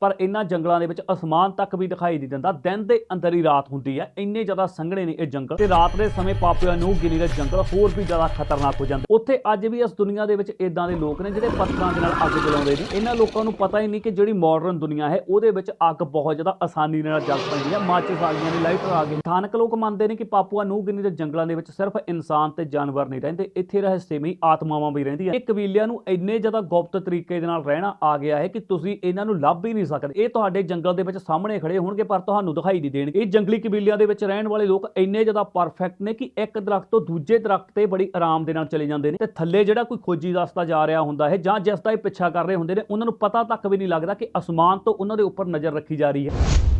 ਪਰ ਇਹਨਾਂ ਜੰਗਲਾਂ ਦੇ ਵਿੱਚ ਅਸਮਾਨ ਤੱਕ ਵੀ ਦਿਖਾਈ ਨਹੀਂ ਦਿੰਦਾ। ਦਿਨ ਦੇ ਅੰਦਰ ਹੀ ਰਾਤ ਹੁੰਦੀ ਹੈ। ਇੰਨੇ ਜ਼ਿਆਦਾ ਸੰਘਣੇ ਨੇ ਇਹ ਜੰਗਲ ਤੇ ਰਾਤ ਦੇ ਸਮੇਂ ਪਾਪੂਆ ਨੂੰ ਗਿਨੀ ਦੇ ਜੰਗਲ ਹੋਰ ਵੀ ਜ਼ਿਆਦਾ ਖਤਰਨਾਕ ਹੋ ਜਾਂਦੇ। ਉੱਥੇ ਅੱਜ ਵੀ ਇਸ ਦੁਨੀਆ ਦੇ ਵਿੱਚ ਇਦਾਂ ਦੇ ਲੋਕ ਨੇ ਜਿਹੜੇ ਪੱਥਰਾਂ ਦੇ ਨਾਲ ਅੱਗ ਜਲਾਉਂਦੇ ਨੇ। ਇਹਨਾਂ ਲੋਕਾਂ ਨੂੰ ਪਤਾ ਹੀ ਨਹੀਂ ਕਿ ਜਿਹੜੀ ਮਾਡਰਨ ਦੁਨੀਆ ਹੈ, ਉਹਦੇ ਵਿੱਚ ਅੱਗ ਬਹੁਤ ਜ਼ਿਆਦਾ ਆਸਾਨੀ ਨਾਲ ਜਲ ਪੈਂਦੀ ਹੈ। ਮਾਚਿਸ ਆ ਗਈਆਂ ਨੇ ਲਾਈਟਰ ਆ ਗਏ ਸਥਾਨਕ ਲੋਕ ਮੰਨਦੇ ਨੇ ਕਿ ਪਾਪੂਆ ਨੂੰ ਗਿਨੀ ਦੇ ਜੰਗਲਾਂ ਦੇ ਵਿੱਚ ਸਿਰਫ ਇਨਸਾਨ ਤੇ ਜਾਨਵਰ ਨਹੀਂ ਰਹਿੰਦੇ। ਇੱਥੇ ਰਹੱਸਮਈ ਆਤਮਾਵਾਂ ਵੀ ਰਹਿੰਦੀਆਂ ਇਹ ਕਬੀਲਿਆਂ ਨੂੰ ਇੰਨੇ ਜ਼ਿਆਦਾ ਗੁਪਤ ਤਰੀਕੇ ਦੇ ਨਾਲ ਰਹਿਣਾ ਆ ਗਿਆ ਹੈ ਕਿ ਤੁਸੀਂ ਇਹਨਾਂ ਨੂੰ ਲੱਭ ਹੀ ਨਹੀਂ ਸਕਦੇ। ਇਹ ਤੁਹਾਡੇ ਜੰਗਲ ਦੇ ਵਿੱਚ ਸਾਹਮਣੇ ਖੜੇ ਹੋਣਗੇ, ਪਰ ਤੁਹਾਨੂੰ ਦਿਖਾਈ ਨਹੀਂ ਦੇਣਗੇ। ਇਹ ਜੰਗਲੀ ਕਬੀਲਿਆਂ ਦੇ ਵਿੱਚ ਰਹਿਣ ਵਾਲੇ ਲੋਕ ਇੰਨੇ ਜ਼ਿਆਦਾ ਪਰਫੈਕਟ ਨੇ ਕਿ ਇੱਕ ਦਰਖਤ ਤੋਂ ਦੂਜੇ ਦਰਖਤ ਤੇ ਬੜੀ ਆਰਾਮ ਦੇ ਨਾਲ ਚਲੇ ਜਾਂਦੇ ਨੇ ਤੇ ਥੱਲੇ ਜਿਹੜਾ ਕੋਈ ਖੋਜੀ ਰਸਤਾ ਜਾ ਰਿਹਾ ਹੁੰਦਾ ਹੈ ਜਾਂ ਜਿਸ ਦਾ ਇਹ ਪਿੱਛਾ ਕਰ ਰਹੇ ਹੁੰਦੇ ਨੇ, ਉਹਨਾਂ ਨੂੰ ਪਤਾ ਤੱਕ ਵੀ ਨਹੀਂ ਲੱਗਦਾ ਕਿ ਅਸਮਾਨ ਤੋਂ ਉਹਨਾਂ ਦੇ ਉੱਪਰ ਨਜ਼ਰ ਰੱਖੀ ਜਾ ਰਹੀ ਹੈ।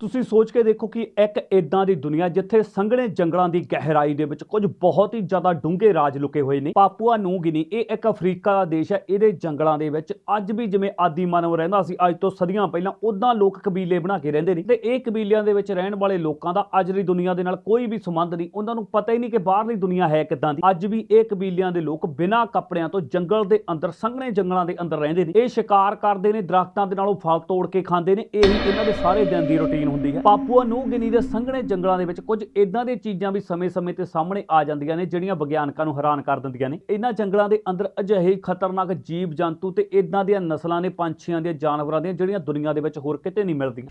ਤੁਸੀਂ ਸੋਚ ਕੇ ਦੇਖੋ ਕਿ ਇੱਕ ਇਦਾਂ ਦੀ ਦੁਨੀਆ ਜਿੱਥੇ ਸੰਘਣੇ ਜੰਗਲਾਂ ਦੀ ਗਹਿਰਾਈ ਦੇ ਵਿੱਚ ਕੁਝ ਬਹੁਤ ਹੀ ਜ਼ਿਆਦਾ ਡੂੰਘੇ ਰਾਜ ਲੁਕੇ ਹੋਏ ਨੇ। ਪਾਪੂਆ ਨੂੰ ਗਿਨੀ, ਇਹ ਇੱਕ ਅਫਰੀਕਾ ਦਾ ਦੇਸ਼ ਹੈ। ਇਹਦੇ ਜੰਗਲਾਂ ਦੇ ਵਿੱਚ ਅੱਜ ਵੀ ਜਿਵੇਂ ਆਦੀ ਮਾਨਵ ਰਹਿੰਦਾ ਸੀ, ਅੱਜ ਤੋਂ ਸਦੀਆਂ ਪਹਿਲਾਂ ਉਦਾਂ ਲੋਕ ਕਬੀਲੇ ਬਣਾ ਕੇ ਰਹਿੰਦੇ ਨੇ। ਤੇ ਇਹ ਕਬੀਲਿਆਂ ਦੇ ਵਿੱਚ ਰਹਿਣ ਵਾਲੇ ਲੋਕਾਂ ਦਾ ਅੱਜ ਦੀ ਦੁਨੀਆ ਦੇ ਨਾਲ ਕੋਈ ਵੀ ਸੰਬੰਧ ਨਹੀਂ। ਉਹਨਾਂ ਨੂੰ ਪਤਾ ਹੀ ਨਹੀਂ ਕਿ ਬਾਹਰਲੀ ਦੁਨੀਆ ਹੈ ਕਿੱਦਾਂ ਦੀ। ਅੱਜ ਵੀ ਇਹ ਕਬੀਲਿਆਂ ਦੇ ਲੋਕ ਬਿਨਾਂ ਕੱਪੜਿਆਂ ਤੋਂ ਜੰਗਲ ਦੇ ਅੰਦਰ, ਸੰਘਣੇ ਜੰਗਲਾਂ ਦੇ ਅੰਦਰ ਰਹਿੰਦੇ ਨੇ। ਇਹ ਸ਼ਿਕਾਰ ਕਰਦੇ ਨੇ, ਦਰਖਤਾਂ ਦੇ ਨਾਲੋਂ ਫਲ ਤੋੜ ਕੇ ਖਾਂਦੇ ਨੇ। ਇਹੀ ਇਹਨਾਂ ਦੇ ਸਾਰੇ ਦਿਨ ਦੀ ਰੁਟੀਨ ਹੁੰਦੀ ਹੈ? ਪਾਪੂਆ ਨਿਊ ਗਿਨੀ ਦੇ ਸੰਘਣੇ ਜੰਗਲਾਂ ਦੇ ਵਿੱਚ ਕੁਝ ਇਦਾਂ ਦੀਆਂ ਚੀਜ਼ਾਂ ਵੀ ਸਮੇਂ-ਸਮੇਂ ਤੇ ਸਾਹਮਣੇ ਆ ਜਾਂਦੀਆਂ ਨੇ, ਜਿਹੜੀਆਂ ਵਿਗਿਆਨਕਾਂ ਨੂੰ ਹੈਰਾਨ ਕਰ ਦਿੰਦੀਆਂ ਨੇ। ਇਹਨਾਂ ਜੰਗਲਾਂ ਦੇ ਅੰਦਰ ਅਜਿਹੇ ਖਤਰਨਾਕ ਜੀਵ ਜੰਤੂ ਤੇ ਇਦਾਂ ਦੀਆਂ ਨਸਲਾਂ ਨੇ, ਪੰਛੀਆਂ ਦੀਆਂ, ਜਾਨਵਰਾਂ ਦੀਆਂ, ਜਿਹੜੀਆਂ ਦੁਨੀਆ ਦੇ ਵਿੱਚ ਹੋਰ ਕਿਤੇ ਨਹੀਂ ਮਿਲਦੀਆਂ।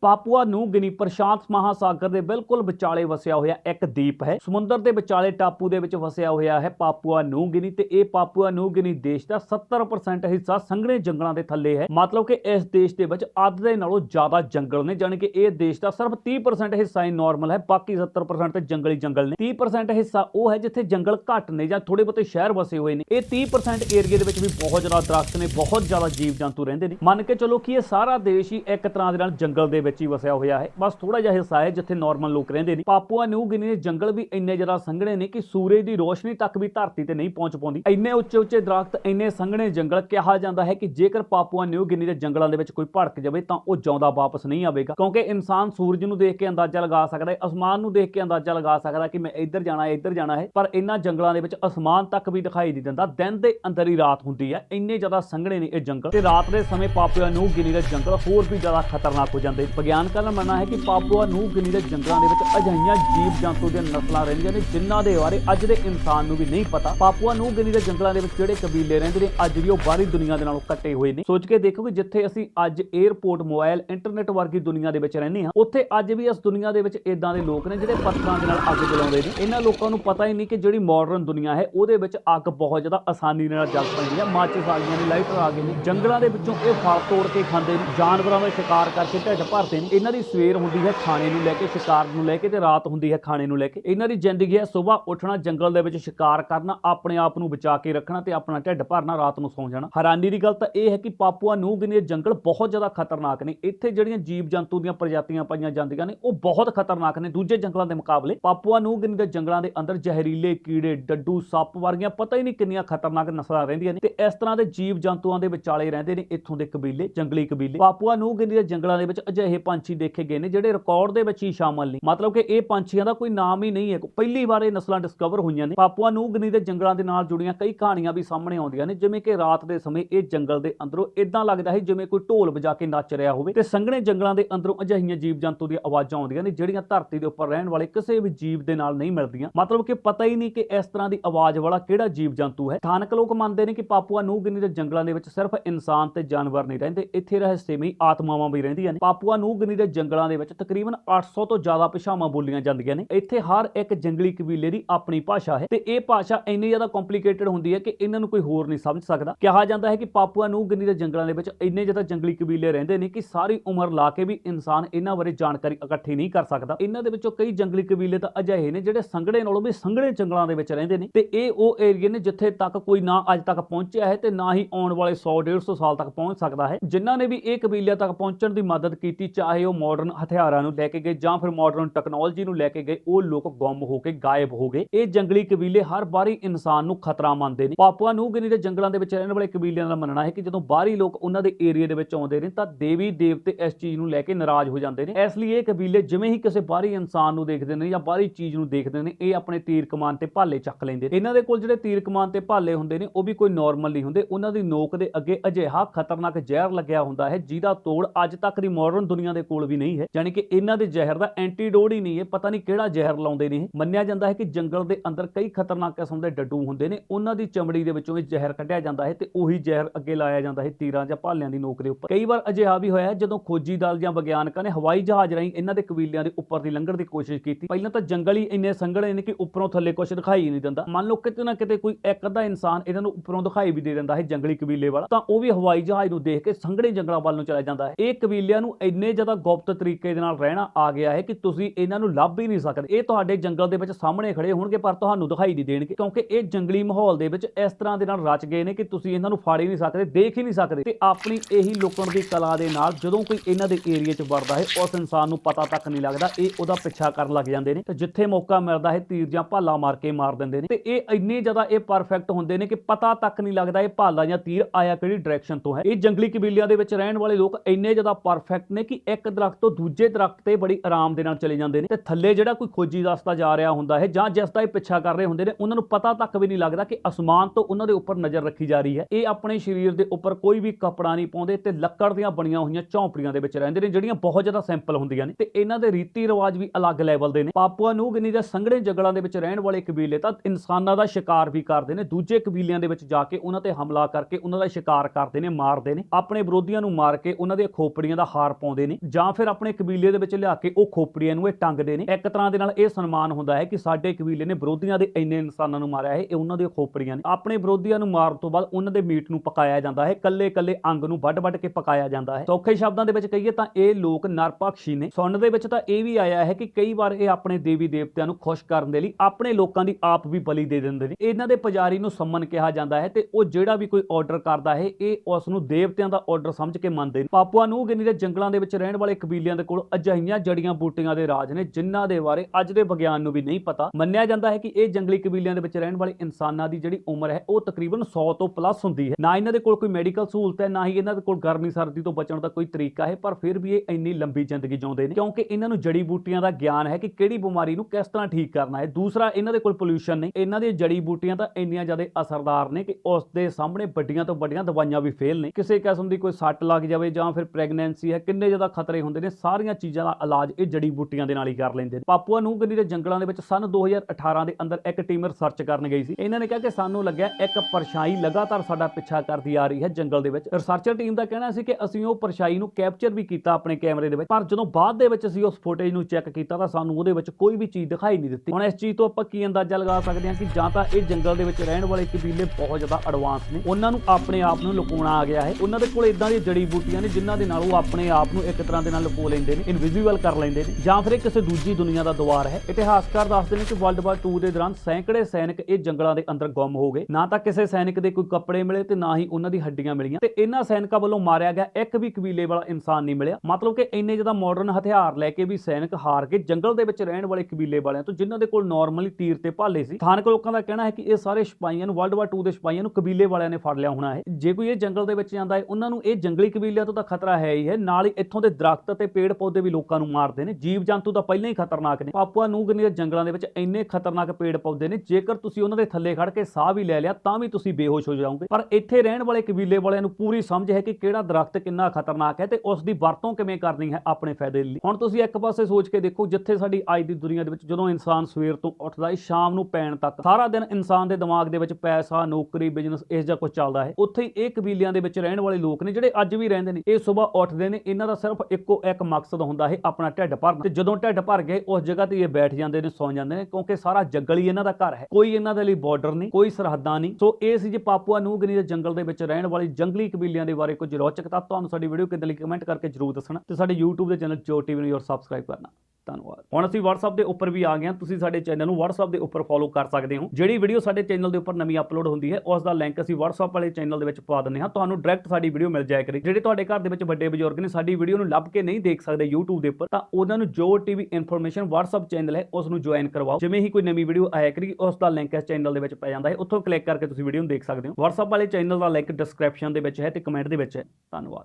ਪਾਪੂਆ ਨੂੰ ਗਿਨੀ ਪ੍ਰਸ਼ਾਂਤ ਮਹਾਸਾਗਰ ਦੇ ਬਿਲਕੁਲ ਵਿਚਾਲੇ ਵਸਿਆ ਹੋਇਆ ਇੱਕ ਦੀਪ ਹੈ। ਸਮੁੰਦਰ ਦੇ ਵਿਚਾਲੇ ਟਾਪੂ ਦੇ ਵਿੱਚ ਵਸਿਆ ਹੋਇਆ ਹੈ ਪਾਪੂਆ ਨਿਊ ਗਿਨੀ ਤੇ ਇਹ ਪਾਪੂਆ ਨਿਊ ਗਿਨੀ ਦੇਸ਼ ਦਾ 70% ਹਿੱਸਾ ਸੰਘਣੇ ਜੰਗਲਾਂ ਦੇ ਥੱਲੇ ਹੈ। ਮਤਲਬ ਕਿ ਇਸ ਦੇਸ਼ ਦੇ ਵਿੱਚ ਅੱਧ ਦੇ ਨਾਲੋਂ ਜ਼ਿਆਦਾ ਜੰਗਲ ਨੇ, ਜਾਣੀ ਕਿ ਇਹ ਦੇਸ਼ ਦਾ ਸਿਰਫ 30% ਹਿੱਸਾ ਹੀ ਨਾਰਮਲ ਹੈ, ਬਾਕੀ 70% ਤੇ ਜੰਗਲੀ ਜੰਗਲ ਨੇ। 30% ਹਿੱਸਾ ਉਹ ਹੈ ਜਿੱਥੇ ਜੰਗਲ ਘੱਟ ਨੇ ਜਾਂ ਥੋੜੇ ਬਹੁਤੇ ਸ਼ਹਿਰ ਵਸੇ ਹੋਏ ਨੇ। ਇਹ 30% ਏਰੀਆ ਦੇ ਵਿੱਚ ਵੀ ਬਹੁਤ ਜ਼ਿਆਦਾ ਦਰਖਤ ਨੇ, ਬਹੁਤ ਜ਼ਿਆਦਾ ਜੀਵ ਜੰਤੂ ਰਹਿੰਦੇ ਨੇ। ਮੰਨ ਕੇ ਚਲੋ ਕਿ ਇਹ ਸਾਰਾ ਦੇਸ਼ ਹੀ ਇੱਕ ਤਰ੍ਹਾਂ ਦੇ ਨਾਲ ਜੰਗਲ ਦੇ ਵਿੱਚ ਹੀ ਵਸਿਆ ਹੋਇਆ ਹੈ। ਬਸ ਥੋੜਾ ਜਿਹਾ ਹਿੱਸਾ ਹੈ ਜਿੱਥੇ ਨਾਰਮਲ ਲੋਕ ਰਹਿੰਦੇ ਨੇ। ਪਾਪੂਆ ਨਿਊ ਗਿਨੀ ਦੇ ਜੰਗਲ ਵੀ ਇੰਨੇ ਜ਼ਿਆਦਾ ਸੰਘਣੇ ਨੇ ਕਿ ਸੂਰਜ ਦੀ ਰੋਸ਼ਨੀ ਤੱਕ ਵੀ ਧਰਤੀ ਤੇ ਨਹੀਂ ਪਹੁੰਚ ਪਾਉਂਦੀ। ਇੰਨੇ ਉੱਚੇ ਉੱਚੇ ਦਰਖਤ, ਇੰਨੇ ਸੰਘਣੇ ਜੰਗਲ ਕਿਹਾ ਜਾਂਦਾ ਹੈ ਕਿ ਜੇਕਰ ਪਾਪੂਆ ਨਿਊ ਗਿਨੀ ਦੇ ਜੰਗਲਾਂ ਦੇ ਵਿੱਚ ਕੋਈ ਭੜਕ ਜਾਵੇ ਤਾਂ ਉਹ ਜਿਉਂਦਾ ਵਾਪਸ ਨਹੀਂ ਆਵੇਗਾ। ਕਿਉਂਕਿ ਇਨਸਾਨ ਸੂਰਜ ਨੂੰ ਦੇਖ ਕੇ ਅੰਦਾਜ਼ਾ ਲਗਾ ਸਕਦਾ ਹੈ, ਅਸਮਾਨ ਨੂੰ ਦੇਖ ਕੇ ਅੰਦਾਜ਼ਾ ਲਗਾ ਸਕਦਾ ਕਿ ਮੈਂ ਇੱਧਰ ਜਾਣਾ ਹੈ ਇੱਧਰ ਜਾਣਾ ਹੈ, ਪਰ ਇਹਨਾਂ ਜੰਗਲਾਂ ਦੇ ਵਿੱਚ ਅਸਮਾਨ ਤੱਕ ਵੀ ਦਿਖਾਈ ਨਹੀਂ ਦਿੰਦਾ। ਦਿਨ ਦੇ ਅੰਦਰ ਹੀ ਰਾਤ ਹੁੰਦੀ ਹੈ। ਇੰਨੇ ਜ਼ਿਆਦਾ ਸੰਘਣੇ ਨੇ ਇਹ ਜੰਗਲ ਤੇ ਰਾਤ ਦੇ ਸਮੇਂ ਪਾਪੂਆ ਨਿਊ ਗਿਨੀ ਦੇ ਜੰਗਲ ਹੋਰ ਵੀ ਜ਼ਿਆਦਾ ਖਤਰਨਾਕ ਹੋ ਜਾਂਦੇ ਵਿਗਿਆਨਕਾਂ ਦਾ ਮੰਨਣਾ ਹੈ ਕਿ ਪਾਪੂਆ ਨੂੰ ਗਿਨੀ ਦੇ ਜੰਗਲਾਂ ਦੇ ਵਿੱਚ ਅਜਿਹੀਆਂ ਜੀਵ ਜੰਤੂ ਦੀਆਂ ਨਸਲਾਂ ਰਹਿੰਦੀਆਂ ਨੇ, ਜਿਨ੍ਹਾਂ ਦੇ ਬਾਰੇ ਅੱਜ ਦੇ ਇਨਸਾਨ ਨੂੰ ਵੀ ਨਹੀਂ ਪਤਾ। ਪਾਪੂਆ ਨੂੰ ਗਿਨੀ ਦੇ ਜੰਗਲਾਂ ਦੇ ਵਿੱਚ ਜਿਹੜੇ ਕਬੀਲੇ ਰਹਿੰਦੇ ਨੇ, ਅੱਜ ਵੀ ਉਹ ਬਾਹਰੀ ਦੁਨੀਆ ਦੇ ਨਾਲੋਂ ਕੱਟੇ ਹੋਏ ਨੇ। ਸੋਚ ਕੇ ਦੇਖੋ ਕਿ ਜਿੱਥੇ ਅਸੀਂ ਅੱਜ 에ਅਰਪੋਰਟ ਮੋਬਾਈਲ ਇੰਟਰਨੈਟ ਵਰਗੀ ਦੁਨੀਆ ਦੇ ਵਿੱਚ ਰਹਿੰਦੇ ਹਾਂ, ਉੱਥੇ ਅੱਜ ਵੀ ਇਸ ਦੁਨੀਆ ਦੇ ਵਿੱਚ ਇਦਾਂ ਦੇ ਲੋਕ ਨੇ ਜਿਹੜੇ ਪੱਥਰਾਂ ਦੇ ਨਾਲ ਅੱਗ ਜਲਾਉਂਦੇ ਨੇ। ਇਹਨਾਂ ਲੋਕਾਂ ਨੂੰ ਪਤਾ ਹੀ ਨਹੀਂ ਕਿ ਜਿਹੜੀ ਮਾਡਰਨ ਦੁਨੀਆ ਹੈ, ਉਹਦੇ ਵਿੱਚ ਅੱਗ ਬਹੁਤ ਜ਼ਿਆਦਾ ਆਸਾਨੀ ਨਾਲ ਜਲ ਪੈਂਦੀ ਹੈ। ਮਾਚਿਸ ਆ ਗਈਆਂ ਨੇ ਲਾਈਟਰ ਆ ਗਏ ਨੇ। ਜੰਗਲਾਂ ਦੇ ਵਿੱਚੋਂ ਇਹ ਫਲ ਤੋੜ ਕੇ ਖਾਂਦੇ ਨੇ। ਜਾਨਵਰਾਂ ਦਾ ਸ਼ਿਕਾਰ ਕਰਕੇ ਢਿੱਡ ਭਰ ਨੇ ਇਹਨਾਂ ਦੀ ਸਵੇਰ ਹੁੰਦੀ ਹੈ ਖਾਣੇ ਨੂੰ ਲੈ ਕੇ, ਸ਼ਿਕਾਰ ਨੂੰ ਲੈ ਕੇ ਤੇ ਰਾਤ ਹੁੰਦੀ ਹੈ ਖਾਣੇ ਨੂੰ ਲੈ ਕੇ। ਇਹਨਾਂ ਦੀ ਜ਼ਿੰਦਗੀ ਹੈ ਸਵੇਰ ਉੱਠਣਾ, ਜੰਗਲ ਦੇ ਵਿੱਚ ਸ਼ਿਕਾਰ ਕਰਨਾ, ਆਪਣੇ ਆਪ ਨੂੰ ਬਚਾ ਕੇ ਰੱਖਣਾ ਤੇ ਆਪਣਾ ਢਿੱਡ ਭਰਨਾ, ਰਾਤ ਨੂੰ ਸੌਂ ਜਾਣਾ। ਹੈਰਾਨੀ ਦੀ ਗੱਲ ਤਾਂ ਇਹ ਹੈ ਕਿ ਪਾਪੂਆ ਨਿਊ ਗਿਨੀ ਦੇ ਜੰਗਲ ਬਹੁਤ ਜ਼ਿਆਦਾ ਖਤਰਨਾਕ ਨੇ। ਇੱਥੇ ਜਿਹੜੀਆਂ ਜੀਵ ਜੰਤੂ ਦੀਆਂ ਪ੍ਰਜਾਤੀਆਂ ਪਾਈਆਂ ਜਾਂਦੀਆਂ ਨੇ, ਉਹ ਬਹੁਤ ਖਤਰਨਾਕ ਨੇ ਦੂਜੇ ਜੰਗਲਾਂ ਦੇ ਮੁਕਾਬਲੇ। ਪਾਪੂਆ ਨਿਊ ਗਿਨੀ ਦੇ ਜੰਗਲਾਂ ਦੇ ਅੰਦਰ ਜ਼ਹਿਰੀਲੇ ਕੀੜੇ, ਡੱਡੂ, ਸੱਪ ਵਰਗੀਆਂ ਪਤਾ ਹੀ ਨਹੀਂ ਕਿੰਨੀਆਂ ਖਤਰਨਾਕ ਨਸਲਾਂ ਰਹਿੰਦੀਆਂ ਨੇ। ਤੇ ਇਸ ਤਰ੍ਹਾਂ ਦੇ ਜੀਵ ਜੰਤੂਆਂ ਦੇ ਵਿਚਾਲੇ ਰਹਿੰਦੇ ਨੇ ਇੱਥੋਂ ਦੇ ਕਬੀਲੇ, ਜੰਗਲੀ ਕਬੀਲੇ। ਪਾਪੂਆ ਨਿਊ ਗਿਨੀ ਦੇ ਜੰਗਲਾਂ ਦੇ ਵਿੱਚ ਅਜਿਹੇ ਪੰਛੀ ਦੇਖੇ ਗਏ ਨੇ, ਜਿਹੜੇ ਰਿਕਾਰਡ ਦੇ ਵਿੱਚ ਹੀ ਸ਼ਾਮਲ ਨੇ। ਮਤਲਬ ਕਿ ਇਹ ਪੰਛੀਆਂ ਦਾ ਕੋਈ ਨਾਮ ਹੀ ਨਹੀਂ ਹੈ। ਪਹਿਲੀ ਵਾਰ ਇਹ ਨਸਲਾਂ ਡਿਸਕਵਰ ਹੋਈਆਂ ਨੇ। ਪਾਪੂਆ ਨਿਊ ਦੇ ਜੰਗਲਾਂ ਦੇ ਨਾਲ ਜੁੜੀਆਂ ਕਈ ਕਹਾਣੀਆਂ ਵੀ ਸਾਹਮਣੇ ਆਉਂਦੀਆਂ ਨੇ, ਜਿਵੇਂ ਕਿ ਰਾਤ ਦੇ ਸਮੇਂ ਇਹ ਜੰਗਲ ਦੇ ਅੰਦਰੋਂ ਇਦਾਂ ਲੱਗਦਾ ਹੈ ਜਿਵੇਂ ਕੋਈ ਢੋਲ ਵਜਾ ਕੇ ਨੱਚ ਰਿਹਾ ਹੋਵੇ ਤੇ ਸੰਘਣੇ ਜੰਗਲਾਂ ਦੇ ਅੰਦਰੋਂ ਅਜਿਹੀਆਂ ਜੀਵ ਜੰਤੂ ਦੀਆਂ ਆਵਾਜ਼ਾਂ ਆਉਂਦੀਆਂ ਨੇ, ਜਿਹੜੀਆਂ ਧਰਤੀ ਦੇ ਉੱਪਰ ਰਹਿਣ ਵਾਲੇ ਕਿਸੇ ਵੀ ਜੀਵ ਦੇ ਨਾਲ ਨਹੀਂ ਮਿਲਦੀਆਂ। ਮਤਲਬ ਕਿ ਪਤਾ ਹੀ ਨਹੀਂ ਕਿ ਇਸ ਤਰ੍ਹਾਂ ਦੀ ਆਵਾਜ਼ ਵਾਲਾ ਕਿਹੜਾ ਜੀਵ ਜੰਤੂ ਹੈ। ਸਥਾਨਕ ਲੋਕ ਮੰਨਦੇ ਨੇ ਕਿ ਪਾਪੂਆ ਨਿਊ ਗਿਨੀ ਦੇ ਜੰਗਲਾਂ ਦੇ ਵਿੱਚ ਸਿਰਫ ਇਨਸਾਨ ਤੇ ਜਾਨਵਰ ਨਹੀਂ ਰਹਿੰਦੇ, ਇੱਥੇ ਰਹੱਸਮਈ ਆਤਮਾਵਾਂ ਵੀ ਰਹਿੰਦੀਆਂ ਨੇ। ਪਾਪੂਆ ਨਿਊ ਦੇ ਜੰਗਲਾਂ ਦੇ ਵਿੱਚ ਤਕਰੀਬਨ 800 ਤੋਂ ਜ਼ਿਆਦਾ ਭਾਸ਼ਾਵਾਂ ਬੋਲੀਆਂ ਜਾਂਦੀਆਂ ਨੇ। ਇੱਥੇ ਹਰ ਇੱਕ ਜੰਗਲੀ ਕਬੀਲੇ ਦੀ ਆਪਣੀ ਭਾਸ਼ਾ ਹੈ ਤੇ ਇਹ ਭਾਸ਼ਾ ਇੰਨੀ ਜ਼ਿਆਦਾ ਕੰਪਲਿਕੇਟਡ ਹੁੰਦੀ ਹੈ ਕਿ ਇਹਨਾਂ ਨੂੰ ਕੋਈ ਹੋਰ ਨਹੀਂ ਸਮਝ ਸਕਦਾ। ਕਿਹਾ ਜਾਂਦਾ ਹੈ ਕਿ ਪਾਪੂਆ ਨਿਊ ਦੇ ਜੰਗਲਾਂ ਦੇ ਵਿੱਚ ਇੰਨੇ ਜ਼ਿਆਦਾ ਜੰਗਲੀ ਕਬੀਲੇ ਰਹਿੰਦੇ ਨੇ ਕਿ ਸਾਰੀ ਉਮਰ ਲਾ ਕੇ ਵੀ ਇਨਸਾਨ ਇਹਨਾਂ ਬਾਰੇ ਜਾਣਕਾਰੀ ਇਕੱਠੀ ਨਹੀਂ ਕਰ ਸਕਦਾ। ਇਹਨਾਂ ਦੇ ਵਿੱਚੋਂ ਕਈ ਜੰਗਲੀ ਕਬੀਲੇ ਤਾਂ ਅਜਿਹੇ ਨੇ ਜਿਹੜੇ ਸੰਘਣੇ ਨਾਲੋਂ ਵੀ ਸੰਘਣੇ ਜੰਗਲਾਂ ਦੇ ਵਿੱਚ ਰਹਿੰਦੇ ਨੇ ਤੇ ਇਹ ਉਹ ਏਰੀਏ ਨੇ ਜਿੱਥੇ ਤੱਕ ਕੋਈ ਨਾ ਅੱਜ ਤੱਕ ਪਹੁੰਚਿਆ ਹੈ ਤੇ ਨਾ ਹੀ ਆਉਣ ਵਾਲੇ 100 150 ਸਾਲ ਤੱਕ ਪਹੁੰਚ ਸਕਦਾ ਹੈ। ਜਿਨ੍ਹਾਂ ਨੇ ਵੀ ਇਹ ਕਬੀਲਿਆਂ ਤੱਕ ਪਹੁੰਚਣ ਦੀ ਮਦਦ ਕੀਤੀ ਚਾਹੇ ਉਹ ਮਾਡਰਨ ਹਥਿਆਰਾਂ ਨੂੰ ਲੈ ਕੇ ਗਏ ਜਾਂ ਫਿਰ ਮਾਡਰਨ ਟੈਕਨੋਲੋਜੀ ਨੂੰ ਲੈ ਕੇ ਗਏ, ਉਹ ਲੋਕ ਗੁੰਮ ਹੋ ਕੇ ਗਾਇਬ ਹੋ ਗਏ। ਇਹ ਜੰਗਲੀ ਕਬੀਲੇ ਹਰ ਵਾਰੀ ਇਨਸਾਨ ਨੂੰ ਖਤਰਾ ਮੰਨਦੇ ਨੇ। ਪਾਪੂਆ ਨੂੰ ਗਿਨੀ ਦੇ ਜੰਗਲਾਂ ਦੇ ਵਿੱਚ ਰਹਿਣ ਵਾਲੇ ਕਬੀਲਿਆਂ ਦਾ ਮੰਨਣਾ ਹੈ ਕਿ ਜਦੋਂ ਬਾਹਰੀ ਲੋਕ ਉਹਨਾਂ ਦੇ ਏਰੀਆ ਦੇ ਵਿੱਚ ਆਉਂਦੇ ਨੇ, ਤਾਂ ਦੇਵੀ ਦੇਵਤੇ ਇਸ ਚੀਜ਼ ਨੂੰ ਲੈ ਕੇ ਨਾਰਾਜ਼ ਹੋ ਜਾਂਦੇ ਨੇ। ਇਸ ਲਈ ਇਹ ਕਬੀਲੇ ਜਿਵੇਂ ਹੀ ਕਿਸੇ ਬਾਹਰੀ ਇਨਸਾਨ ਨੂੰ ਦੇਖਦੇ ਨੇ ਜਾਂ ਬਾਹਰੀ ਚੀਜ਼ ਨੂੰ ਦੇਖਦੇ ਨੇ, ਇਹ ਆਪਣੇ ਤੀਰ ਕਮਾਨ ਤੇ ਭਾਲੇ ਚੱਕ ਲੈਂਦੇ ਇਹਨਾਂ ਦੇ ਕੋਲ ਜਿਹੜੇ ਤੀਰ ਕਮਾਨ ਤੇ ਭਾਲੇ ਹੁੰਦੇ ਨੇ, ਉਹ ਵੀ ਕੋਈ ਨਾਰਮਲ ਨਹੀਂ ਹੁੰਦੇ। ਉਹਨਾਂ ਦੀ ਨੋਕ ਦੇ ਅੱਗੇ ਅਜਿਹਾ ਖਤਰਨਾਕ ਜ਼ਹਿਰ ਲੱਗਿਆ ਹੁੰਦਾ ਹੈ, ਜਿਹਦਾ ਤੋੜ ਅੱਜ ਤੱਕ ਦੀ ਮਾਡਰਨ ਦੁਨੀਆ ਦੇ ਕੋਲ ਵੀ ਨਹੀਂ ਹੈ ਯਾਨੀ ਕਿ ਇਹਨਾਂ ਦੇ ਜ਼ਹਿਰ ਦਾ ਐਂਟੀਡੋਟ ਹੀ ਨਹੀਂ ਹੈ, ਪਤਾ ਨਹੀਂ ਕਿਹੜਾ ਜ਼ਹਿਰ ਲਾਉਂਦੇ ਨੇ ਮੰਨਿਆ ਜਾਂਦਾ ਹੈ ਕਿ ਜੰਗਲ ਦੇ ਅੰਦਰ ਕਈ ਖਤਰਨਾਕ ਕਿਸਮ ਦੇ ਡੱਡੂ ਹੁੰਦੇ ਨੇ, ਉਹਨਾਂ ਦੀ ਚਮੜੀ ਦੇ ਵਿੱਚੋਂ ਇਹ ਜ਼ਹਿਰ ਕੱਢਿਆ ਜਾਂਦਾ ਹੈ ਤੇ ਉਹੀ ਜ਼ਹਿਰ ਅੱਗੇ ਲਾਇਆ ਜਾਂਦਾ ਹੈ ਤੀਰਾਂ ਜਾਂ ਭਾਲਿਆਂ ਦੀ ਨੋਕ ਦੇ ਉੱਪਰ। ਕਈ ਵਾਰ ਅਜਿਹਾ ਵੀ ਹੋਇਆ ਜਦੋਂ ਖੋਜੀ ਦਲ ਜਾਂ ਵਿਗਿਆਨਕਾਂ ਨੇ ਹਵਾਈ ਜਹਾਜ਼ ਰਾਹੀਂ ਇਹਨਾਂ ਦੇ ਕਬੀਲਿਆਂ ਦੇ ਉੱਪਰ ਦੀ ਲੰਘਣ ਦੀ ਕੋਸ਼ਿਸ਼ ਕੀਤੀ। ਪਹਿਲਾਂ ਤਾਂ ਜੰਗਲ ਹੀ ਇੰਨੇ ਸੰਘਣੇ ਨੇ ਕਿ ਉੱਪਰੋਂ ਥੱਲੇ ਕੁਝ ਦਿਖਾਈ ਨਹੀਂ ਦਿੰਦਾ। ਮੰਨ ਲਓ ਕਿਤੇ ਨਾ ਕਿਤੇ ਕੋਈ ਇੱਕ ਅੱਧਾ ਇਨਸਾਨ ਇਹਨਾਂ ਨੂੰ ਉੱਪਰੋਂ ਦਿਖਾਈ ਵੀ ਦੇ ਦਿੰਦਾ ਹੈ ਜੰਗਲੀ ਕਬੀਲੇ ਵਾਲਾ, ਤਾਂ ਉਹ ਵੀ ਹਵਾਈ ਜਹਾਜ਼ ਨੂੰ ਦੇਖ ਕੇ ਸੰਘਣੇ ਜੰਗਲਾਂ ਵੱਲ ਨੂੰ ਚਲਾ ਜਾਂਦਾ ਹੈ। ਇਹ ਕਬੀਲਿਆਂ ਨੂੰ ਇੰਨੇ ਜ਼ਿਆਦਾ ਗੁਪਤ ਤਰੀਕੇ ਦੇ ਨਾਲ ਰਹਿਣਾ ਆ ਗਿਆ ਹੈ ਕਿ ਤੁਸੀਂ ਇਹਨਾਂ ਨੂੰ ਲੱਭ ਹੀ ਨਹੀਂ ਸਕਦੇ। ਇਹ ਤੁਹਾਡੇ ਜੰਗਲ ਦੇ ਵਿੱਚ ਸਾਹਮਣੇ ਖੜੇ ਹੋਣਗੇ, ਪਰ ਤੁਹਾਨੂੰ ਦਿਖਾਈ ਨਹੀਂ ਦੇਣਗੇ, ਕਿਉਂਕਿ ਇਹ ਜੰਗਲੀ ਮਾਹੌਲ ਦੇ ਵਿੱਚ ਇਸ ਤਰ੍ਹਾਂ ਦੇ ਨਾਲ ਰਚ ਗਏ ਨੇ ਕਿ ਤੁਸੀਂ ਇਹਨਾਂ ਨੂੰ ਫੜ ਹੀ ਨਹੀਂ ਸਕਦੇ, ਦੇਖ ਹੀ ਨਹੀਂ ਸਕਦੇ। ਤੇ ਆਪਣੀ ਇਹੀ ਲੁਕਣ ਦੀ ਕਲਾ ਦੇ ਨਾਲ ਜਦੋਂ ਕੋਈ ਇਹਨਾਂ ਦੇ ਏਰੀਆ 'ਚ ਵੜਦਾ ਹੈ, ਉਸ ਇਨਸਾਨ ਨੂੰ ਪਤਾ ਤੱਕ ਨਹੀਂ ਲੱਗਦਾ, ਇਹ ਉਹਦਾ ਪਿੱਛਾ ਕਰਨ ਲੱਗ ਜਾਂਦੇ ਨੇ। ਤੇ ਜਿੱਥੇ ਮੌਕਾ ਮਿਲਦਾ ਹੈ, ਤੀਰ ਜਾਂ ਭਾਲਾ ਮਾਰ ਕੇ ਮਾਰ ਦਿੰਦੇ ਨੇ। ਤੇ ਇਹ ਇੰਨੇ ਜ਼ਿਆਦਾ ਇਹ ਪਰਫੈਕਟ ਹੁੰਦੇ ਨੇ ਕਿ ਪਤਾ ਤੱਕ ਨਹੀਂ ਲੱਗਦਾ ਇਹ ਭਾਲਾ ਜਾਂ ਤੀਰ ਆਇਆ ਕਿਹੜੀ ਡਾਇਰੈਕਸ਼ਨ ਤੋਂ ਹੈ। ਇਹ ਜੰਗਲੀ ਕਬੀਲਿਆਂ ਦੇ ਵਿੱਚ ਰਹਿਣ ਵਾਲੇ ਲੋਕ ਇੰਨੇ ਜ਼ਿਆਦਾ ਪਰਫੈਕਟ ਨੇ ਕਿ ਇੱਕ ਦਰਖਤ ਤੋਂ ਦੂਜੇ ਦਰਖਤ ਤੇ ਬੜੀ ਆਰਾਮ ਦੇ ਨਾਲ ਚਲੇ ਜਾਂਦੇ ਨੇ ਤੇ ਥੱਲੇ ਜਿਹੜਾ ਕੋਈ ਖੋਜੀ ਰਸਤਾ ਜਾ ਰਿਹਾ ਹੁੰਦਾ ਹੈ ਜਾਂ ਜਿਸ ਦਾ ਇਹ ਪਿੱਛਾ ਕਰ ਰਹੇ ਹੁੰਦੇ ਨੇ, ਉਹਨਾਂ ਨੂੰ ਪਤਾ ਤੱਕ ਵੀ ਨਹੀਂ ਲੱਗਦਾ ਕਿ ਅਸਮਾਨ ਤੋਂ ਉਹਨਾਂ ਦੇ ਉੱਪਰ ਨਜ਼ਰ ਰੱਖੀ ਜਾ ਰਹੀ ਹੈ। ਇਹ ਆਪਣੇ ਸਰੀਰ ਦੇ ਉੱਪਰ ਕੋਈ ਵੀ ਕੱਪੜਾ ਨਹੀਂ ਪਾਉਂਦੇ ਤੇ ਲੱਕੜ ਦੀਆਂ ਬਣੀਆਂ ਹੋਈਆਂ ਝੌਂਪੜੀਆਂ ਦੇ ਵਿੱਚ ਰਹਿੰਦੇ ਨੇ, ਜਿਹੜੀਆਂ ਬਹੁਤ ਜ਼ਿਆਦਾ ਸਿੰਪਲ ਹੁੰਦੀਆਂ ਨੇ। ਤੇ ਇਹਨਾਂ ਦੇ ਰੀਤੀ ਰਿਵਾਜ ਵੀ ਅਲੱਗ ਲੈਵਲ ਦੇ ਨੇ। ਪਾਪੂਆ ਨੂੰ ਗਿਨੀ ਦੇ ਸੰਘਣੇ ਜੰਗਲਾਂ ਦੇ ਵਿੱਚ ਰਹਿਣ ਵਾਲੇ ਕਬੀਲੇ ਤਾਂ ਇਨਸਾਨਾਂ ਦਾ ਸ਼ਿਕਾਰ ਵੀ ਕਰਦੇ ਨੇ। ਦੂਜੇ ਕਬੀਲਿਆਂ ਦੇ ਵਿੱਚ ਜਾ ਕੇ ਉਹਨਾਂ ਤੇ ਹਮਲਾ ਕਰਕੇ ਉਹਨਾਂ ਦਾ ਸ਼ਿਕਾਰ ਕਰਦੇ ਨੇ, ਮਾਰਦੇ ਨੇ। ਆਪਣੇ ਵਿਰੋਧੀਆਂ ਨੂੰ ਮਾਰ ਕੇ ਉਹਨਾਂ ਦੀਆਂ ਖੋਪੜੀਆਂ ਦਾ ਹਾਰ ਪਾਉਂਦੇ ਨੇ ਜਾਂ ਫਿਰ ਆਪਣੇ ਕਬੀਲੇ ਦੇ ਵਿੱਚ ਲਿਆ ਕੇ ਉਹ ਖੋਪੜੀਆਂ ਨੂੰ ਇਹ ਟੰਗਦੇ ਨੇ। ਇੱਕ ਤਰ੍ਹਾਂ ਦੇ ਨਾਲ ਇਹ ਸਨਮਾਨ ਹੁੰਦਾ ਹੈ ਕਿ ਸਾਡੇ ਕਬੀਲੇ ਨੇ ਵਿਰੋਧੀਆਂ ਦੇ ਇੰਨੇ ਇਨਸਾਨਾਂ ਨੂੰ ਮਾਰਿਆ ਹੈ, ਇਹ ਉਹਨਾਂ ਦੀਆਂ ਖੋਪੜੀਆਂ ਨੇ। ਆਪਣੇ ਵਿਰੋਧੀਆਂ ਨੂੰ ਮਾਰਨ ਤੋਂ ਬਾਅਦ ਉਹਨਾਂ ਦੇ ਮੀਟ ਨੂੰ ਪਕਾਇਆ ਜਾਂਦਾ ਹੈ ਕੱਲੇ ਕੱਲੇ ਅੰਗ ਨੂੰ ਵੱਢ-ਵੱਢ ਕੇ ਪਕਾਇਆ ਜਾਂਦਾ ਹੈ। ਸੌਖੇ ਸ਼ਬਦਾਂ ਦੇ ਵਿੱਚ ਕਹੀਏ ਤਾਂ ਇਹ ਲੋਕ ਨਰਪਖਸ਼ੀ ਨੇ। ਸੁਣਨ ਦੇ ਵਿੱਚ ਤਾਂ ਇਹ ਵੀ ਆਇਆ ਹੈ ਕਿ ਕਈ ਵਾਰ ਇਹ ਆਪਣੇ ਦੇਵੀ ਦੇਵਤਿਆਂ ਨੂੰ ਖੁਸ਼ ਕਰਨ ਦੇ ਲਈ ਆਪਣੇ ਲੋਕਾਂ ਦੀ ਆਪ ਵੀ ਬਲੀ ਦੇ ਦਿੰਦੇ ਨੇ। ਇਹਨਾਂ ਦੇ ਪੁਜਾਰੀ ਨੂੰ ਸੰਮਨ ਕਿਹਾ ਜਾਂਦਾ ਹੈ ਤੇ ਉਹ ਜਿਹੜਾ ਵੀ ਕੋਈ ਆਰਡਰ ਕਰਦਾ ਹੈ, ਇਹ ਉਸ ਨੂੰ ਦੇਵਤਿਆਂ ਦਾ ਆਰਡਰ ਸਮਝ ਕੇ ਮੰਨਦੇ ਨੇ। ਪਾਪੂਆ ਨੂੰ ਗਿਨੀ ਦੇ ਜੰਗਲਾਂ ਦੇ ਵਿੱਚ ਰਹਿਣ ਵਾਲੇ ਕਬੀਲਿਆਂ ਦੇ ਕੋਲ ਅਜਿਹੀਆਂ ਜੜੀਆਂ ਬੂਟੀਆਂ ਦੇ ਰਾਜ ਨੇ, ਜਿਨ੍ਹਾਂ ਦੇ ਬਾਰੇ ਅੱਜ ਦੇ ਵਿਗਿਆਨ ਨੂੰ ਵੀ ਨਹੀਂ ਪਤਾ। ਮੰਨਿਆ ਜਾਂਦਾ ਹੈ ਕਿ ਇਹ ਜੰਗਲੀ ਕਬੀਲਿਆਂ ਦੇ ਵਿੱਚ ਰਹਿਣ ਵਾਲੇ ਇਨਸਾਨਾਂ ਦੀ ਜਿਹੜੀ ਉਮਰ ਹੈ, ਉਹ ਤਕਰੀਬਨ 100 ਤੋਂ ਪਲੱਸ ਹੁੰਦੀ ਹੈ। ਨਾ ਇਹਨਾਂ ਦੇ ਕੋਲ ਕੋਈ ਮੈਡੀਕਲ ਸਹੂਲਤ ਹੈ, ਨਾ ਹੀ ਇਹਨਾਂ ਦੇ ਕੋਲ ਗਰਮੀ, ਸਰਦੀ ਤੋਂ ਬਚਣ ਦਾ ਕੋਈ ਤਰੀਕਾ ਹੈ, ਪਰ ਫਿਰ ਵੀ ਇਹ ਇੰਨੀ ਲੰਬੀ ਜ਼ਿੰਦਗੀ ਜਿਉਂਦੇ ਨੇ, ਕਿਉਂਕਿ ਇਹਨਾਂ ਨੂੰ ਜੜੀ ਬੂਟੀਆਂ ਦਾ ਗਿਆਨ ਹੈ ਕਿ ਕਿਹੜੀ ਬਿਮਾਰੀ ਨੂੰ ਕਿਸ ਤਰ੍ਹਾਂ ਠੀਕ ਕਰਨਾ ਹੈ। ਦੂਸਰਾ, ਇਹਨਾਂ ਦੇ ਕੋਲ ਪੋਲੂਸ਼ਨ ਨਹੀਂ ਇਹਨਾਂ ਦੀਆਂ ਜੜੀ ਬੂਟੀਆਂ ਤਾਂ ਇੰਨੀਆਂ ਜ਼ਿਆਦਾ ਅਸਰਦਾਰ ਨੇ ਕਿ ਉਸ ਦੇ ਸਾਹਮਣੇ ਵੱਡੀਆਂ ਤੋਂ ਵੱਡੀਆਂ ਦਵਾਈਆਂ ਵੀ ਫੇਲ ਨੇ। ਕਿਸੇ ਕਿਸਮ ਦੀ ਕੋਈ ਸੱਟ ਲੱਗ ਜਾਵੇ ਜਾਂ ਫਿਰ ਪ੍ਰੈਗਨੈਂਸੀ ਹੈ, ਕਿੰਨੇ ਜ਼ਿਆਦਾ ਖਤਰੇ ਹੁੰਦੇ ਨੇ, ਸਾਰੀਆਂ ਚੀਜ਼ਾਂ ਦਾ ਇਲਾਜ ਇਹ ਜੜੀ ਬੂਟੀਆਂ ਦੇ ਨਾਲ ਹੀ ਕਰ ਲੈਂਦੇ ਨੇ। ਪਾਪੂਆ ਨਿਊ ਗਿਨੀ ਦੇ ਜੰਗਲਾਂ ਦੇ ਵਿੱਚ ਸਨ 2018 ਦੇ ਅੰਦਰ ਇੱਕ ਟੀਮ ਰਿਸਰਚ ਕਰਨ ਗਈ ਸੀ। ਇਹਨਾਂ ਨੇ ਕਿਹਾ ਕਿ ਸਾਨੂੰ ਲੱਗਿਆ ਇੱਕ ਪਰਛਾਈ ਲਗਾਤਾਰ ਸਾਡਾ ਪਿੱਛਾ ਕਰਦੀ ਆ ਰਹੀ ਹੈ ਜੰਗਲ ਦੇ ਵਿੱਚ। ਰਿਸਰਚਰ ਟੀਮ ਦਾ ਕਹਿਣਾ ਸੀ ਕਿ ਅਸੀਂ ਉਹ ਪਰਛਾਈ ਨੂੰ ਕੈਪਚਰ ਵੀ ਕੀਤਾ ਆਪਣੇ ਕੈਮਰੇ ਦੇ ਵਿੱਚ, ਪਰ ਜਦੋਂ ਬਾਅਦ ਦੇ ਵਿੱਚ ਅਸੀਂ ਉਸ ਫੁਟੇਜ ਨੂੰ ਚੈੱਕ ਕੀਤਾ ਤਾਂ ਸਾਨੂੰ ਉਹਦੇ ਵਿੱਚ ਕੋਈ ਵੀ ਚੀਜ਼ ਦਿਖਾਈ ਨਹੀਂ ਦਿੱਤੀ। ਹੁਣ ਇਸ ਚੀਜ਼ ਤੋਂ ਆਪਾਂ ਕੀ ਅੰਦਾਜ਼ਾ ਲਗਾ ਸਕਦੇ ਹਾਂ ਕਿ ਜਾਂ ਤਾਂ ਇਹ ਜੰਗਲ ਦੇ ਵਿੱਚ ਰਹਿਣ ਵਾਲੇ ਕਬੀਲੇ ਬਹੁਤ ਜ਼ਿਆਦਾ ਐਡਵਾਂਸ ਨੇ। ਉਹਨਾਂ ਨੂੰ ਆਪਣੇ ਆਪ ਨੂੰ ਲੁਕਾਉਣਾ ਆ ਗਿਆ ਹੈ। ਉਹਨਾਂ ਦੇ ਕੋਲ ਇਦਾਂ ਦੀ ਜੜੀ ਬੂਟੀਆਂ ਨੇ ਜਿਨ੍ਹਾਂ ਦੇ ਨਾਲ ਉਹ ਆਪਣੇ ਆਪ ਨੂੰ ਇੱਕ ਤਰ੍ਹਾਂ ਦੇ ਨਾਲ ਲੁਕੋ ਲੈਂਦੇ ਨੇ ਇਨਵਿਜ਼ੀਬਲ ਕਰ ਲੈਂਦੇ ਨੇ, ਜਾਂ ਫਿਰ ਇਹ ਕਿਸੇ ਦੂਜੀ ਦੁਨੀਆ ਦਾ ਦੁਆਰ ਹੈ। ਇਤਿਹਾਸਕਾਰ ਦੱਸਦੇ ਨੇ ਕਿ ਵਰਲਡ ਵਾਰ 2 ਦੇ ਦੌਰਾਨ ਸੈਂਕੜੇ ਸੈਨਿਕ ਇਹ ਜੰਗਲਾਂ ਦੇ ਅੰਦਰ ਗੁੰਮ ਹੋ ਗਏ। ਨਾ ਤਾਂ ਕਿਸੇ ਸੈਨਿਕ ਦੇ ਕੋਈ ਕੱਪੜੇ ਮਿਲੇ ਤੇ ਨਾ ਹੀ ਉਹਨਾਂ ਦੀ ਹੱਡੀਆਂ ਮਿਲੀਆਂ। ਤੇ ਇਹਨਾਂ ਸੈਨਿਕਾਂ ਵੱਲੋਂ ਮਾਰਿਆ ਗਿਆ ਇੱਕ ਵੀ ਕਬੀਲੇ ਵਾਲਾ ਇਨਸਾਨ ਨਹੀਂ ਮਿਲਿਆ। ਮਤਲਬ ਕਿ ਇੰਨੇ ਜ਼ਿਆਦਾ ਮਾਡਰਨ ਹਥਿਆਰ ਲੈ ਕੇ ਵੀ ਸੈਨਿਕ ਹਾਰ ਕੇ ਜੰਗਲ ਦੇ ਵਿੱਚ ਰਹਿਣ ਵਾਲੇ ਕਬੀਲੇ ਵਾਲਿਆਂ ਤੋਂ, ਜਿਨ੍ਹਾਂ ਦੇ ਕੋਲ ਨਾਰਮਲੀ ਤੀਰ ਤੇ ਭਾਲੇ ਸੀ। ਸਥਾਨਕ ਲੋਕਾਂ ਦਾ ਕਹਿਣਾ ਹੈ ਕਿ ਇਹ ਸਾਰੇ ਸਿਪਾਹੀਆਂ ਨੂੰ ਵਰਲਡ ਵਾਰ 2 ਦੇ ਸਿਪਾਹੀਆਂ ਨੂੰ ਕਬੀਲੇ ਵਾਲਿਆਂ ਨੇ ਫੜ ਲਿਆ ਹੋਣਾ ਹੈ। ਜੇ ਕੋਈ ਇਹ ਜੰਗਲ ਦੇ ਵਿੱਚ ਜਾਂਦਾ ਹੈ, ਉਹਨਾਂ ਨੂੰ ਇਹ ਜੰਗਲੀ ਕਬੀਲਿਆਂ ਤੋਂ ਤਾਂ ਖਤਰਾ ਹੈ ਹੀ ਹੈ। ਨਾਲ ਹੀ ਇੱਥੋਂ ਦੇ ਦਰਖਤ ਅਤੇ ਪੇੜ ਪੌਦੇ ਵੀ ਲੋਕਾਂ ਨੂੰ ਮਾਰਦੇ ਨੇ ਜੀਵ ਜੰਤੂ ਤਾਂ ਪਹਿਲਾਂ ਹੀ ਖਤਰਨਾਕ ਨੇ। ਪਾਪੂਆ ਨਿਊ ਦੇ ਜੰਗਲਾਂ ਦੇ ਵਿੱਚ ਇੰਨੇ ਖਤਰਨਾਕ ਪੇੜ ਪੌਦੇ ਨੇ, ਜੇਕਰ ਤੁਸੀਂ ਉਹਨਾਂ ਦੇ ਥੱਲੇ ਖੜ ਕੇ ਸਾਹ ਵੀ ਲੈ ਲਿਆ, ਤਾਂ ਵੀ ਤੁਸੀਂ ਬੇਹੋਸ਼ ਹੋ ਜਾਓਗੇ। ਪਰ ਇੱਥੇ ਰਹਿਣ ਵਾਲੇ ਕਬੀਲੇ ਵਾਲਿਆਂ ਨੂੰ ਪੂਰੀ ਸਮਝ ਹੈ ਕਿ ਕਿਹੜਾ ਦਰਖਤ ਕਿੰਨਾ ਖਤਰਨਾਕ ਹੈ ਤੇ ਉਸ ਦੀ ਵਰਤੋਂ ਕਿਵੇਂ ਕਰਨੀ ਹੈ ਆਪਣੇ ਫਾਇਦੇ ਲਈ। ਹੁਣ ਤੁਸੀਂ ਇੱਕ ਪਾਸੇ ਸੋਚ ਕੇ ਦੇਖੋ, ਜਿੱਥੇ ਸਾਡੀ ਅੱਜ ਦੀ ਦੁਨੀਆ ਦੇ ਵਿੱਚ ਜਦੋਂ ਇਨਸਾਨ ਸਵੇਰ ਤੋਂ ਉੱਠਦਾ ਹੈ ਸ਼ਾਮ ਨੂੰ ਪੈਣ ਤੱਕ, ਸਾਰਾ ਦਿਨ ਇਨਸਾਨ ਦੇ ਦਿਮਾਗ ਦੇ ਵਿੱਚ ਪੈਸਾ, ਨੌਕਰੀ, ਬਿਜ਼ਨਸ, ਇਸ ਜਿਹਾ ਕੁਝ ਚੱਲਦਾ ਹੈ। ਉੱਥੇ ਹੀ ਇਹ ਕਬੀਲਿਆਂ ਦੇ ਵਿੱਚ ਰਹਿਣ ਵਾਲੇ ਲੋਕ ਨੇ, ਜਿਹੜੇ ਅੱਜ ਵੀ ਰਹਿੰਦੇ ਨੇ, ਇਹ ਸਵੇਰ ਉੱਠਦੇ ਨੇ, ਇਹਨਾਂ ਦਾ ਸਿਰਫ ਇੱਕੋ ਇੱਕ ਮਕਸਦ ਹੁੰਦਾ ਹੈ ਆਪਣਾ ਢਿੱਡ ਭਰਨਾ ਤੇ ਜਦੋਂ ਢਿੱਡ ਭਰ ਗਏ, ਉਸ ਜਗ੍ਹਾ ਤੇ ਇਹ ਬੈਠ ਜਾਂਦੇ ਨੇ, ਸੌਂ ਜਾਂਦੇ ਨੇ, ਕਿਉਂਕਿ ਸਾਰਾ ਜੰਗਲ ਹੀ ਇਹਨਾਂ ਦਾ ਘਰ ਹੈ। ਕੋਈ ਇਹਨਾਂ ਦੇ ਲਈ ਬਾਰਡਰ ਨਹੀਂ, ਕੋਈ ਸਰਹੱਦਾਂ ਨਹੀਂ। ਸੋ ਇਹ ਸੀ ਜੀ ਪਾਪੂਆ ਨਿਊ ਗਿਨੀ ਦੇ ਜੰਗਲ ਦੇ ਵਿੱਚ ਰਹਿਣ ਵਾਲੀ ਜੰਗਲੀ ਕਬੀਲਿਆਂ ਦੇ ਬਾਰੇ ਕੁਝ ਰੌਚਕ ਤੱਥ ਤੁਹਾਨੂੰ ਸਾਡੀ ਵੀਡੀਓ ਕਿੱਦਾਂ ਲਈ ਕਮੈਂਟ ਕਰਕੇ ਜਰੂਰ ਦੱਸਣਾ। ਤੇ ਸਾਡੇ YouTube ਦੇ ਚੈਨਲ ਜੋ ਟੀਵੀ ਨੂੰ ਜਰੂਰ ਸਬਸਕ੍ਰਾਈਬ ਕਰਨਾ। ਧੰਨਵਾਦ। ਹੁਣ ਅਸੀਂ WhatsApp ਦੇ ਉੱਪਰ ਵੀ ਆ ਗਏ ਹਾਂ। ਤੁਸੀਂ ਸਾਡੇ ਚੈਨਲ ਨੂੰ WhatsApp ਦੇ ਉੱਪਰ ਫੋਲੋ ਕਰ ਸਕਦੇ ਹੋ। ਜਿਹੜੀ ਵੀਡੀਓ ਸਾਡੇ ਚੈਨਲ ਦੇ ਉੱਪਰ ਨਵੀਂ ਅਪਲੋਡ ਹੁੰਦੀ ਹੈ, ਉਸ ਦਾ ਲਿੰਕ ਅਸੀਂ WhatsApp ਵਾਲੇ ਚੈਨਲ ਦੇ ਵਿੱਚ ਪਾ ਦਿੰਦੇ ਹਾਂ। ਤੁਹਾਨੂੰ ਡਾਇਰੈਕਟ ਸਾਡੀ ਵੀਡੀਓ ਮਿਲ ਜਾਇਆ ਕਰੇ। ਜਿਹੜੇ ਤੁਹਾਡੇ ਘਰ ਦੇ ਵਿੱਚ ਵੱਡੇ ਬਜ਼ੁਰਗ ਨੇ, ਸਾਡੀ ਵੀਡੀਓ ਨੂੰ ਲੱਭ ਕੇ ਨਹੀਂ ਦੇਖ ਸਕਦੇ YouTube ਦੇ ਉੱਪਰ, ਤਾਂ ਉਹਨਾਂ ਨੂੰ ਜੋ ਟੀਵੀ ਇਨਫੋਰਮੇਸ਼ਨ WhatsApp ਚੈਨਲ ਹੈ, ਉਸ ਨੂੰ ਜੁਆਇਨ ਕਰਵਾਓ। ਜਿਵੇਂ ਹੀ ਕੋਈ ਨਵੀਂ ਵੀਡੀਓ ਆਇਆ ਕਰੀ, ਉਸ ਦਾ ਲਿੰਕ ਇਸ ਚੈਨਲ ਦੇ ਵਿੱਚ ਪੈ ਜਾਂਦਾ ਹੈ। ਉੱਥੋਂ ਕਲਿੱਕ ਕਰਕੇ ਤੁਸੀਂ ਵੀਡੀਓ ਨੂੰ ਦੇਖ ਸਕਦੇ ਹੋ। WhatsApp ਵਾਲੇ ਚੈਨਲ ਦਾ ਲਿੰਕ ਡਿਸਕ੍ਰਿਪਸ਼ਨ ਦੇ ਵਿੱਚ ਹੈ ਤੇ ਕਮੈਂਟ ਦੇ ਵਿੱਚ ਹੈ। ਧੰਨਵਾਦ।